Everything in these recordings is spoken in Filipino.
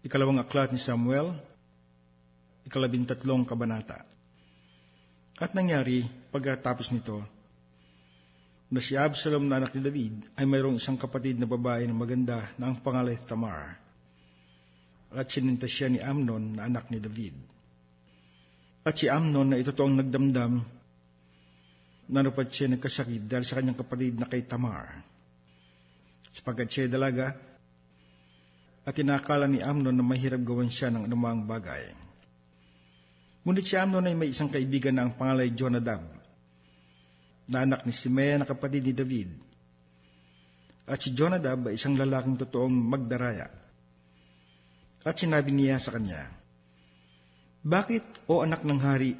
Ikalawang aklat ni Samuel, ikalabintatlong kabanata. At nangyari, pagkatapos nito, na si Absalom na anak ni David ay mayroong isang kapatid na babae na maganda na ang pangalay Tamar. At sininta siya ni Amnon na anak ni David. At si Amnon na ito toong nagdamdam nanupat siya nagkasakit dahil sa kanyang kapatid na kay Tamar. Sapagat siya dalaga, at tinakala ni Amnon na mahirap gawin siya ng anumang bagay. Ngunit si Amnon ay may isang kaibigan na ang pangalay Jonadab, na anak ni Simea na kapatid ni David. At si Jonadab ay isang lalaking totoong magdaraya. At sinabi niya sa kanya, Bakit, o anak ng hari,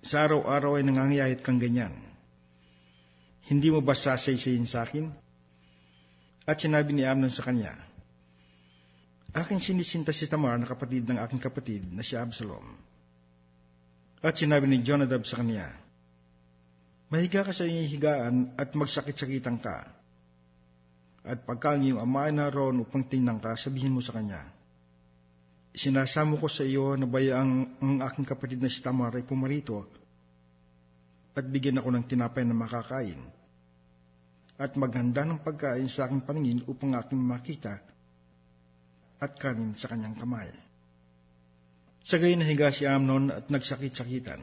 sa araw-araw ay nangangayayat kang ganyan? Hindi mo ba sasaysayin sa akin? At sinabi ni Amnon sa kanya, Aking sinisinta si Tamar na kapatid ng aking kapatid na si Absalom. At sinabi ni Jonadab sa kanya, Mahiga ka sa iyong higaan at magsakit-sakitan ka. At pagka ang iyong ama ay naroon upang tingnan ka, sabihin mo sa kanya, Sinasamo ko sa iyo na bayang ang aking kapatid na si Tamar ay pumarito at bigyan ako ng tinapay na makakain at maghanda ng pagkain sa aking paningin upang aking makita at kanin sa kanyang kamay. Sa gayon nahiga si Amnon at nagsakit-sakitan.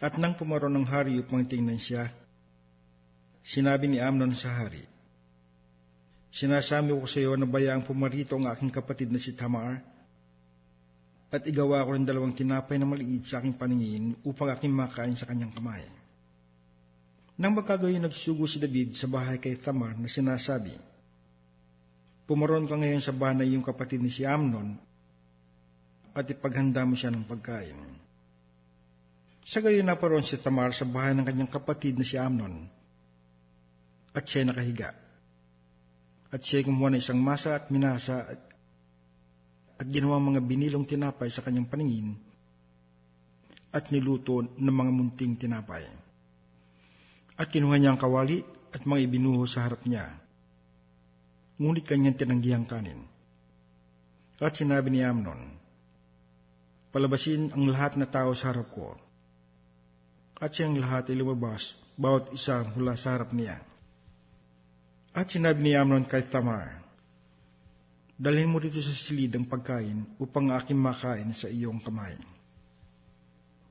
At nang pumaron ng hari upang tingnan siya, sinabi ni Amnon sa hari, Sinasami ko sa iyo na bayaang pumarito ang aking kapatid na si Tamar, at igawa ko ng dalawang tinapay na maliit sa aking paningin upang aking makain sa kanyang kamay. Nang magkagayon nagsugo si David sa bahay kay Tamar na sinasabi, Pumaron ka ngayon sa bahay ng iyong kapatid ni si Amnon at ipaghanda mo siya ng pagkain. Sa gayon naparoon si Tamar sa bahay ng kanyang kapatid na si Amnon at siya nakahiga. At siya kumuha ng isang masa at minasa at, at ginawa mga binilong tinapay sa kanyang paningin at niluto ng mga munting tinapay. At kinuha niya ang kawali at mga ibinuho sa harap niya. Ngunit kanyang tinanggihang kanin. At sinabi ni Amnon, Palabasin ang lahat na tao sa harap ko. At siyang lahat ay lumabas, bawat isa mula sa harap niya. At sinabi ni Amnon kay Tamar, Dalhin mo dito sa silid ang pagkain upang aking makain sa iyong kamay.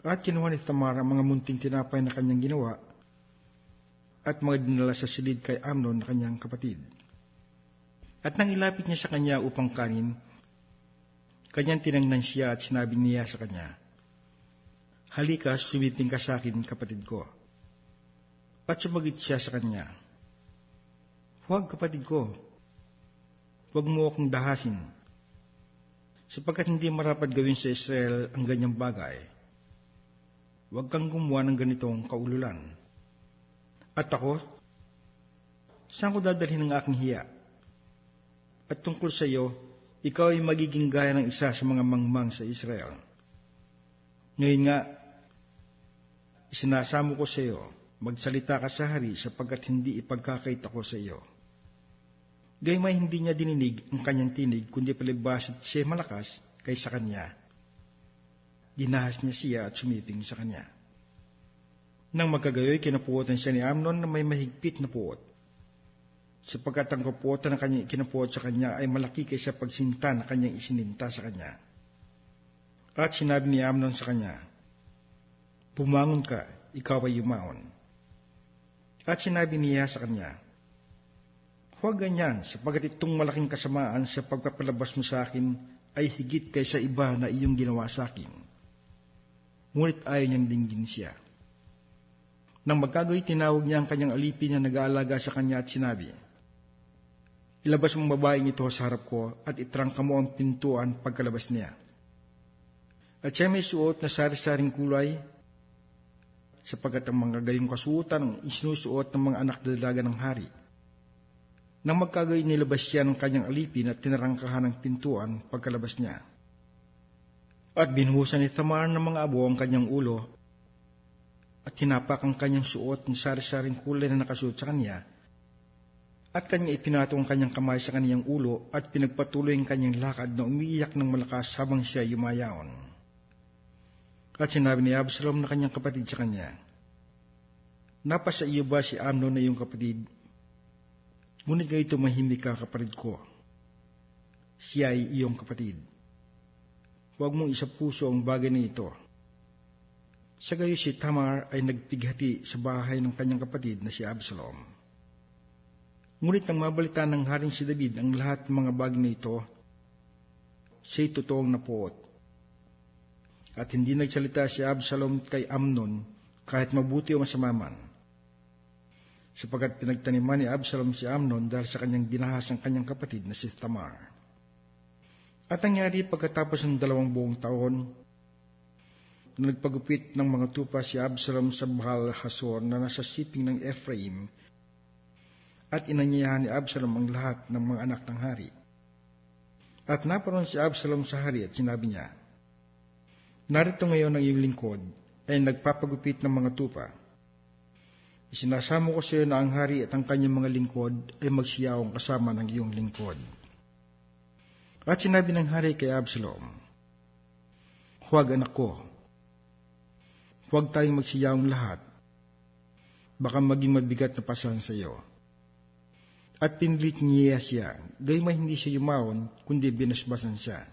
At kinuha ni Tamar ang mga munting tinapay na kanyang ginawa at mga dinala sa silid kay Amnon na kanyang kapatid. At nang ilapit niya sa kanya upang kanin, kanyang tinangnan siya at sinabi niya sa kanya, Halika, sumiting ka sa akin, kapatid ko. At sumagit siya sa kanya, Huwag, kapatid ko, huwag mo akong dahasin, sapagkat hindi marapat gawin sa Israel ang ganyang bagay. Huwag kang gumawa ng ganitong kaululan. At ako, saan ko dadalhin ang aking hiya? At tungkol sa iyo, ikaw ay magiging gaya ng isa sa mga mangmang sa Israel. Ngayon nga, isinasamo ko sa iyo, magsalita ka sa hari sapagkat hindi ipagkakait ako sa iyo. Gaymay hindi niya dininig ang kanyang tinig, kundi palibasit siya malakas kaysa kanya. Ginahas niya siya at sumiping sa kanya. Nang magkagayoy, kinapuotan siya ni Amnon na may mahigpit na puot. Sapagkat ang kapuotan na kanyang kinapuot sa kanya ay malaki kaysa pagsinta na kanyang isininta sa kanya. At sinabi ni Amnon sa kanya, Pumangon ka, ikaw ay yumaon. At sinabi niya sa kanya, Huwag ganyan, sapagkat itong malaking kasamaan sa pagpapalabas mo sa akin ay higit kaysa iba na iyong ginawa sa akin. Ngunit ayaw niyang dinggin siya. Nang magkagoy, tinawag niya ang kanyang alipin na nag-aalaga sa kanya at sinabi, Ilabas mong babaeng ito sa harap ko at itrangka mo ang pintuan pagkalabas niya. At siya may suot na sari-saring kulay, sapagkat ang mga gayong kasuotan ang isinusuot ng mga anak dalaga ng hari. Nang magkagay nilabas siya ng kanyang alipin at tinarangkahan ng pintuan pagkalabas niya. At binuhusan ni Tamar ng mga abo ang kanyang ulo at hinapak ang kanyang suot ng sari-saring kulay na nakasuot sa kanya At kanya ipinato ang kanyang kamay sa kanyang ulo at pinagpatuloy ang kanyang lakad na umiiyak ng malakas habang siya yumayaon. At sinabi ni Absalom na kanyang kapatid sa kanya, Napasa iyo ba si Amnon na iyong kapatid? Ngunit ngayon tumahimik ka kapatid ko. Siya ay iyong kapatid. Huwag mong isapuso ang bagay na ito. Sa gayo si Tamar ay nagpighati sa bahay ng kanyang kapatid na si Absalom. Ngunit nang mabalita ng haring si David ang lahat ng mga bagay na ito, siya'y totoong napuot. At hindi nagsalita si Absalom kay Amnon kahit mabuti o masama man. Sapagat pinagtaniman ni Absalom si Amnon dahil sa kanyang dinahas ang kanyang kapatid na si Tamar. At nangyari pagkatapos ng dalawang buong taon, na nagpagupit ng mga tupa si Absalom sa Bahal Hasor na nasa siping ng Ephraim at inanyayahan ni Absalom ang lahat ng mga anak ng hari. At naparoon si Absalom sa hari at sinabi niya, Narito ngayon ang iyong lingkod ay nagpapagupit ng mga tupa. Isinasamo ko sa iyo na ang hari at ang kanyang mga lingkod ay magsiyawang kasama ng iyong lingkod. At sinabi ng hari kay Absalom, Huwag anak ko, huwag tayong magsiyawang lahat, baka maging mabigat na pasan sa iyo at pinilit niya siya, gayma hindi siya yumaon, kundi binasbasan siya.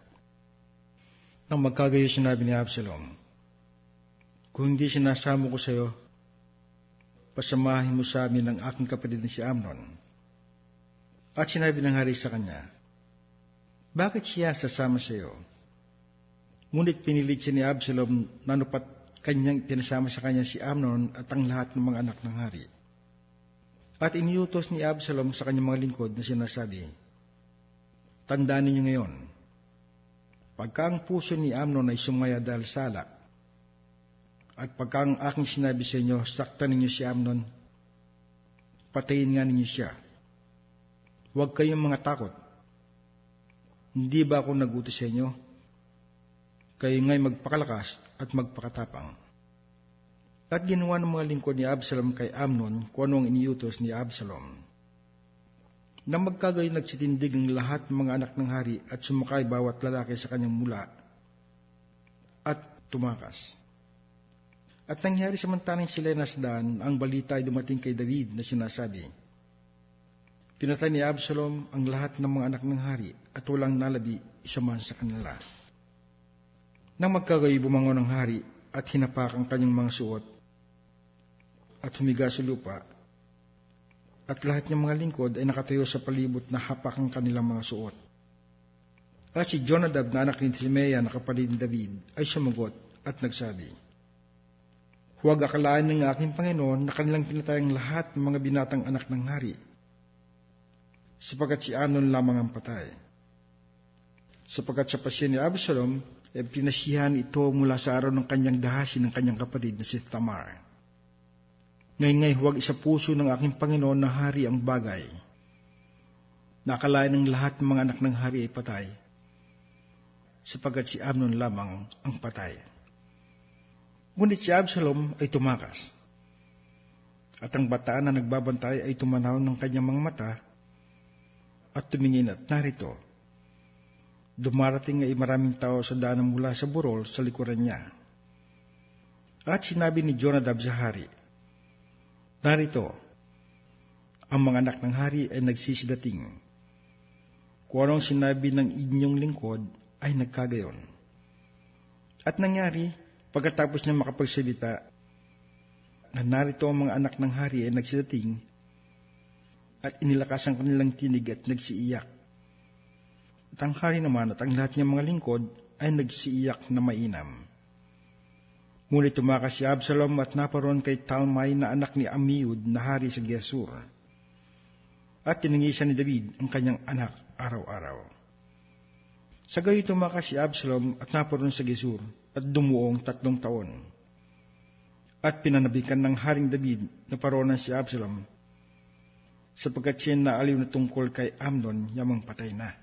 Nang magkagayo sinabi ni Absalom, Kung hindi sinasamo ko sa iyo, pasamahin mo sa amin ang aking kapatid na si Amnon. At sinabi ng hari sa kanya, Bakit siya sasama sa iyo? Ngunit pinilit siya ni Absalom na nupat kanyang pinasama sa kanya si Amnon at ang lahat ng mga anak ng hari. At iniutos ni Absalom sa kanyang mga lingkod na sinasabi, Tandaan ninyo ngayon, pagka ang puso ni Amnon ay sumaya dahil salak, at pagka ang aking sinabi sa inyo, saktan ninyo si Amnon, patayin nga ninyo siya. Huwag kayong mga takot. Hindi ba ako nagutos sa inyo? Kayo nga'y magpakalakas at magpakatapang. At ginawa ng mga lingkod ni Absalom kay Amnon kung ano ang iniutos ni Absalom. Nang magkagayon nagsitindig ang lahat ng mga anak ng hari at sumakay bawat lalaki sa kanyang mula at tumakas. At nangyari samantalang sila nasdaan, ang balita ay dumating kay David na sinasabi, Pinatay ni Absalom ang lahat ng mga anak ng hari at walang nalabi isa man sa kanila. Nang magkagayo bumangon ng hari at hinapak ang kanyang mga suot, at humiga sa lupa, at lahat ng mga lingkod ay nakatayo sa palibot na hapak ang kanilang mga suot. At si Jonadab na anak ni Timea na kapatid ni David ay sumagot at nagsabi, Huwag akalaan ng aking Panginoon na kanilang pinatay ang lahat ng mga binatang anak ng hari, sapagat si Anon lamang ang patay. Sapagat sa pasya ni Absalom, ay pinasihan ito mula sa araw ng kanyang dahasin ng kanyang kapatid na si Tamar. Ngayon ngay huwag isa puso ng aking Panginoon na hari ang bagay. Nakalain ng lahat ng mga anak ng hari ay patay, sapagat si Amnon lamang ang patay. Ngunit si Absalom ay tumakas. At ang bataan na nagbabantay ay tumanaw ng kanyang mga mata at tumingin at narito. Dumarating ay maraming tao sa daan mula sa burol sa likuran niya. At sinabi ni Jonadab sa hari, Narito, ang mga anak ng hari ay nagsisidating. Kung anong sinabi ng inyong lingkod ay nagkagayon. At nangyari, pagkatapos niya makapagsalita, na narito ang mga anak ng hari ay nagsidating at inilakas ang kanilang tinig at nagsiiyak. At ang hari naman at ang lahat niyang mga lingkod ay nagsiiyak na mainam. Ngunit tumakas si Absalom at naparoon kay Talmay na anak ni Amiud na hari sa Gesur. At tinangisan ni David ang kanyang anak araw-araw. Sa gayon tumakas si Absalom at naparoon sa Gesur at dumuong tatlong taon. At pinanabikan ng Haring David na paronan si Absalom sapagkat siya na aliw na tungkol kay Amnon yamang patay na.